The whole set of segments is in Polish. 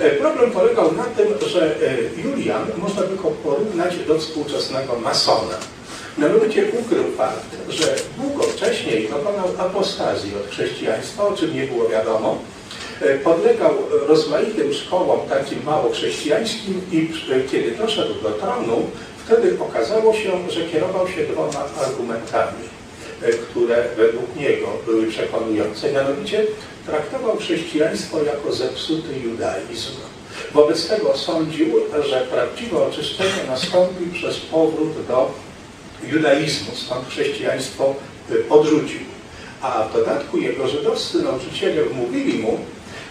E, Problem polegał na tym, że e, Julian można by go porównać do współczesnego masona. Mianowicie ukrył fakt, że długo wcześniej dokonał apostazji od chrześcijaństwa, o czym nie było wiadomo. E, Podlegał rozmaitym szkołom takim mało chrześcijańskim i kiedy doszedł do tronu, wtedy okazało się, że kierował się dwoma argumentami, które według niego były przekonujące. Mianowicie traktował chrześcijaństwo jako zepsuty judaizm. Wobec tego sądził, że prawdziwe oczyszczenie nastąpi przez powrót do judaizmu, stąd chrześcijaństwo y, odrzucił. A w dodatku jego żydowscy nauczyciele mówili mu,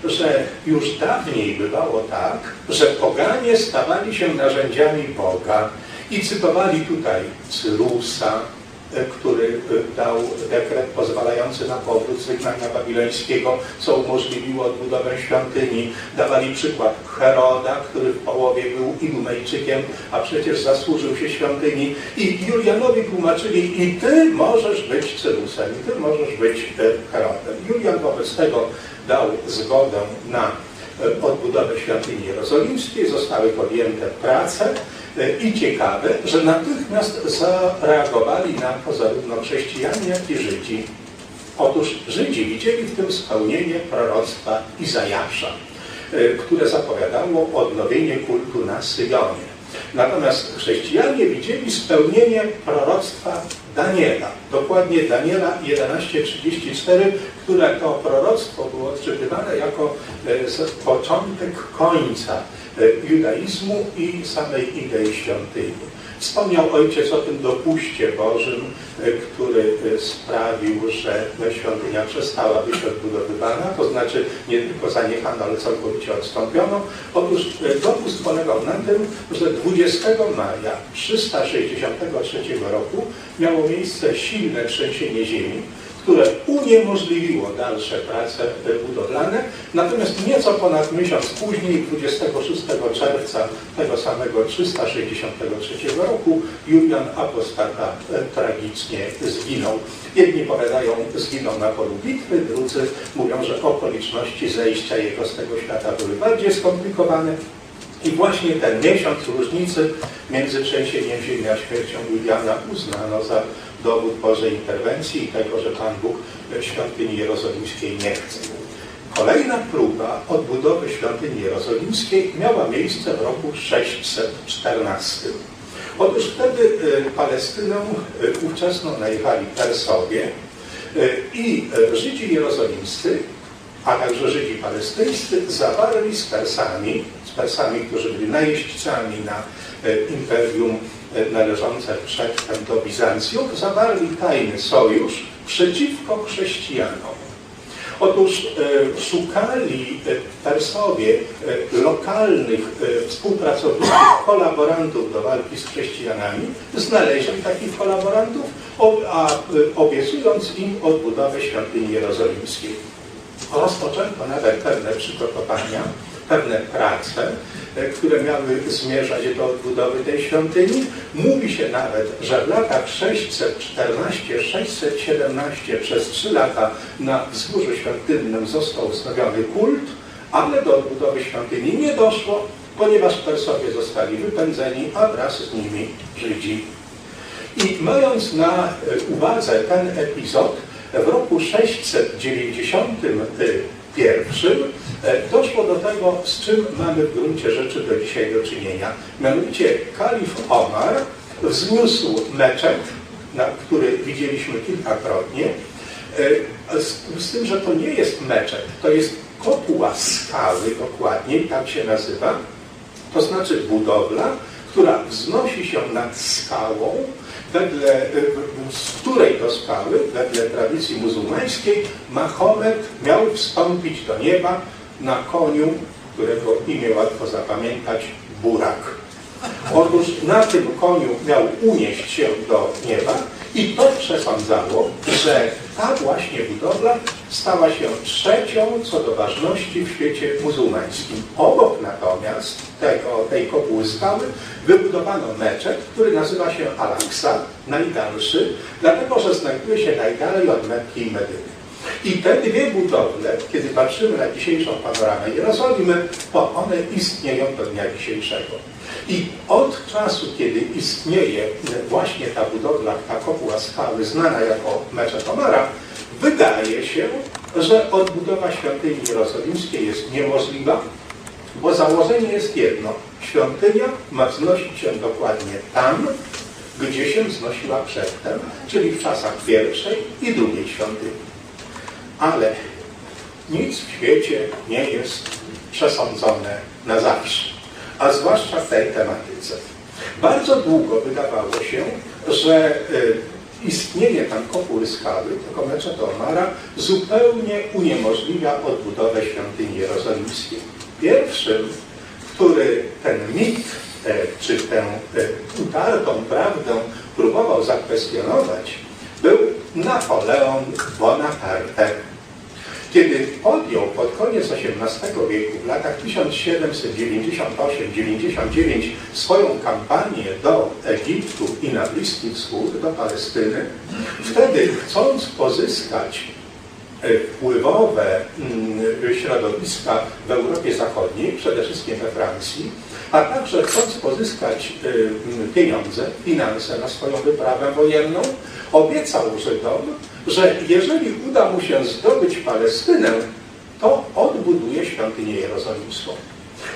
że już dawniej bywało tak, że poganie stawali się narzędziami Boga i cytowali tutaj Cyrusa, e, który e, dał dekret pozwalający na powrót z wygnania babilońskiego, co umożliwiło odbudowę świątyni. Dawali przykład Heroda, który w połowie był Idumejczykiem, a przecież zasłużył się świątyni. I Julianowi tłumaczyli, i ty możesz być Cyrusem, i ty możesz być e, Herodem. Julian wobec tego dał zgodę na e, odbudowę świątyni jerozolimskiej, zostały podjęte prace i ciekawe, że natychmiast zareagowali na to zarówno chrześcijanie, jak i Żydzi. Otóż Żydzi widzieli w tym spełnienie proroctwa Izajasza, e, które zapowiadało odnowienie kultu na Syjonie. Natomiast chrześcijanie widzieli spełnienie proroctwa Daniela, dokładnie Daniela 11:34, które to proroctwo było odczytywane jako e, początek końca e, judaizmu i samej idei świątyni. Wspomniał ojciec o tym dopuście Bożym, e, który sprawił, że świątynia przestała być odbudowywana, to znaczy nie tylko zaniechano, ale całkowicie odstąpiono. Otóż dopust polegał na tym, że 20 maja 363 roku miało miejsce silne trzęsienie ziemi, które uniemożliwiło dalsze prace budowlane. Natomiast nieco ponad miesiąc później, 26 czerwca tego samego 363 roku, Julian Apostata e, tragicznie zginął. Jedni powiadają, zginął na polu bitwy, drudzy mówią, że okoliczności zejścia jego z tego świata były bardziej skomplikowane. I właśnie ten miesiąc różnicy między trzęsieniem ziemi a śmiercią Juliana uznano za dowód Bożej interwencji i tego, że Pan Bóg świątyni jerozolimskiej nie chce. Kolejna próba odbudowy świątyni jerozolimskiej miała miejsce w roku 614. Otóż wtedy y, Palestynę y, ówczesną najechali Persowie y, i Żydzi jerozolimscy a także Żydzi palestyńscy zawarli z Persami, z Persami, którzy byli najeźdźcami na e, imperium e, należące przedtem do Bizancjów, zawarli tajny sojusz przeciwko chrześcijanom. Otóż e, szukali e, Persowie e, lokalnych e, współpracowników, kolaborantów do walki z chrześcijanami, znaleźli takich kolaborantów, a e, obiecując im odbudowę świątyni jerozolimskiej. Rozpoczęto nawet pewne przygotowania, pewne prace, e, które miały zmierzać do odbudowy tej świątyni. Mówi się nawet, że w latach 614-617 przez trzy lata na wzgórzu świątynnym został ustawiony kult, ale do odbudowy świątyni nie doszło, ponieważ Persowie zostali wypędzeni, a wraz z nimi Żydzi. I mając na e, uwadze ten epizod, w roku 691 e, doszło do tego, z czym mamy w gruncie rzeczy do dzisiaj do czynienia. Mianowicie kalif Omar wzniósł meczet, na który widzieliśmy kilkakrotnie, e, z, z tym, że to nie jest meczet, to jest kopuła skały dokładnie, tak się nazywa, to znaczy budowla, która wznosi się nad skałą, wedle, z której to skały, wedle tradycji muzułmańskiej, Mahomet miał wstąpić do nieba na koniu, którego imię łatwo zapamiętać, Burak. Otóż na tym koniu miał unieść się do nieba i to przesądzało, że ta właśnie budowla stała się trzecią co do ważności w świecie muzułmańskim. Obok natomiast tego, tej kopuły skały wybudowano meczet, który nazywa się Al-Aqsa, najdalszy, dlatego że znajduje się najdalej od Mekki i Medyny. I te dwie budowle, kiedy patrzymy na dzisiejszą panoramę Jerozolimy, to one istnieją do dnia dzisiejszego. I od czasu, kiedy istnieje właśnie ta budowla, ta kopuła skały, znana jako Meczet Omara, wydaje się, że odbudowa świątyni jerozolimskiej jest niemożliwa, bo założenie jest jedno. Świątynia ma wznosić się dokładnie tam, gdzie się wznosiła przedtem, czyli w czasach pierwszej i drugiej świątyni. Ale nic w świecie nie jest przesądzone na zawsze, a zwłaszcza w tej tematyce. Bardzo długo wydawało się, że y, istnienie tam kopuły skały, tego meczet Omara, zupełnie uniemożliwia odbudowę świątyni jerozolimskiej. Pierwszym, który ten mit, e, czy tę e, utartą prawdę próbował zakwestionować, był Napoleon Bonaparte. Kiedy podjął pod koniec XVIII wieku, w latach 1798-99 swoją kampanię do Egiptu i na Bliski Wschód, do Palestyny, wtedy chcąc pozyskać wpływowe mm, środowiska w Europie Zachodniej, przede wszystkim we Francji, a także chcąc pozyskać e, mm, pieniądze, finanse na swoją wyprawę wojenną, obiecał Żydom, że jeżeli uda mu się zdobyć Palestynę, to odbuduje świątynię jerozolimską.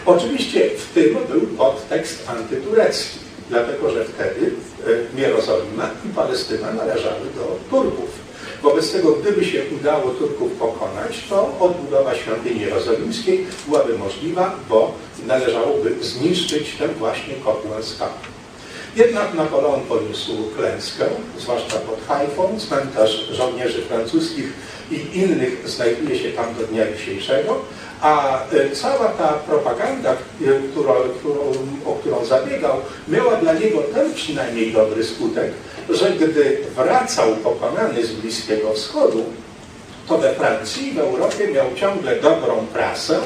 Oczywiście w tym był podtekst antyturecki, dlatego że wtedy e, Jerozolima i Palestyna należały do Turków. Wobec tego, gdyby się udało Turków pokonać, to odbudowa świątyni jerozolimskiej byłaby możliwa, bo należałoby zniszczyć tę właśnie kopułę skały. Jednak Napoleon poniósł klęskę, zwłaszcza pod Haifą. Cmentarz żołnierzy francuskich i innych znajduje się tam do dnia dzisiejszego, a e, cała ta propaganda, e, którą, którą, o którą zabiegał, miała dla niego ten przynajmniej dobry skutek, że gdy wracał pokonany z Bliskiego Wschodu, to we Francji w Europie miał ciągle dobrą prasę,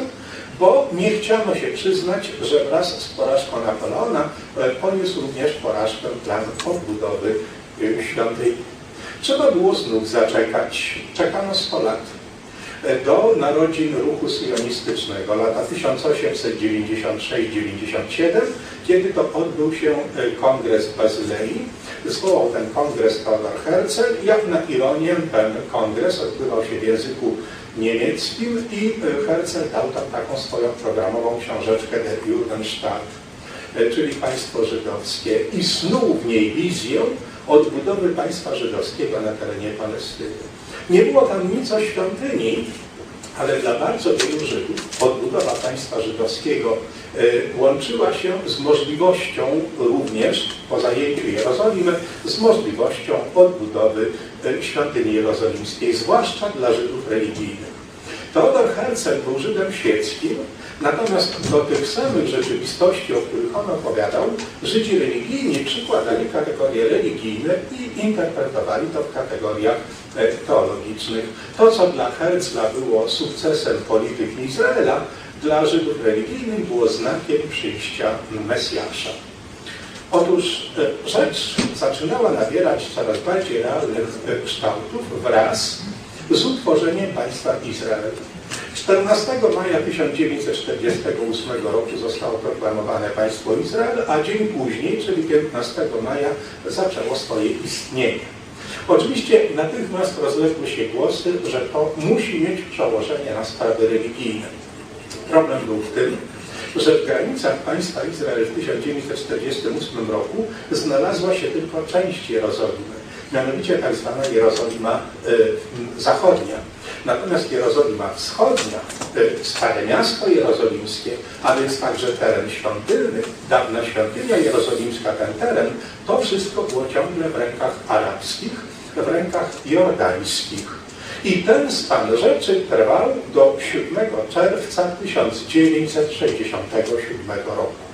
bo nie chciano się przyznać, że wraz z porażką Napoleona e, poniósł również porażkę plan odbudowy e, świątyni. Trzeba było znów zaczekać. Czekano 100 lat e, do narodzin ruchu sionistycznego, lata 1896-97, kiedy to odbył się kongres Bazylei. Zwołał ten kongres Theodor Herzl, jak na ironię ten kongres odbywał się w języku niemieckim i e, Herzl dał tam taką swoją programową książeczkę Der Judenstaat, e, czyli państwo żydowskie i snuł w niej wizję odbudowy państwa żydowskiego na terenie Palestyny. Nie było tam nic o świątyni, ale dla bardzo wielu Żydów odbudowa państwa żydowskiego e, łączyła się z możliwością również, po zajęciu Jerozolimy, z możliwością odbudowy świątyni jerozolimskiej, zwłaszcza dla Żydów religijnych. Teodor Herzl był Żydem świeckim, natomiast do tych samych rzeczywistości, o których on opowiadał, Żydzi religijni przykładali kategorie religijne i interpretowali to w kategoriach e, teologicznych. To, co dla Herzla było sukcesem polityki Izraela, dla Żydów religijnych było znakiem przyjścia Mesjasza. Otóż e, rzecz zaczynała nabierać coraz bardziej realnych e, kształtów wraz z utworzeniem państwa Izrael. 14 maja 1948 roku zostało proklamowane państwo Izrael, a dzień później, czyli 15 maja, zaczęło swoje istnienie. Oczywiście natychmiast rozległy się głosy, że to musi mieć przełożenie na sprawy religijne. Problem był w tym, że w granicach państwa Izrael w 1948 roku znalazła się tylko część Jerozolimy, mianowicie tak zwana Jerozolima y, zachodnia. Natomiast Jerozolima wschodnia, y, Stare Miasto Jerozolimskie, a więc także teren świątynny, dawna świątynia jerozolimska, ten teren, to wszystko było ciągle w rękach arabskich, w rękach jordańskich. I ten stan rzeczy trwał do 7 czerwca 1967 roku.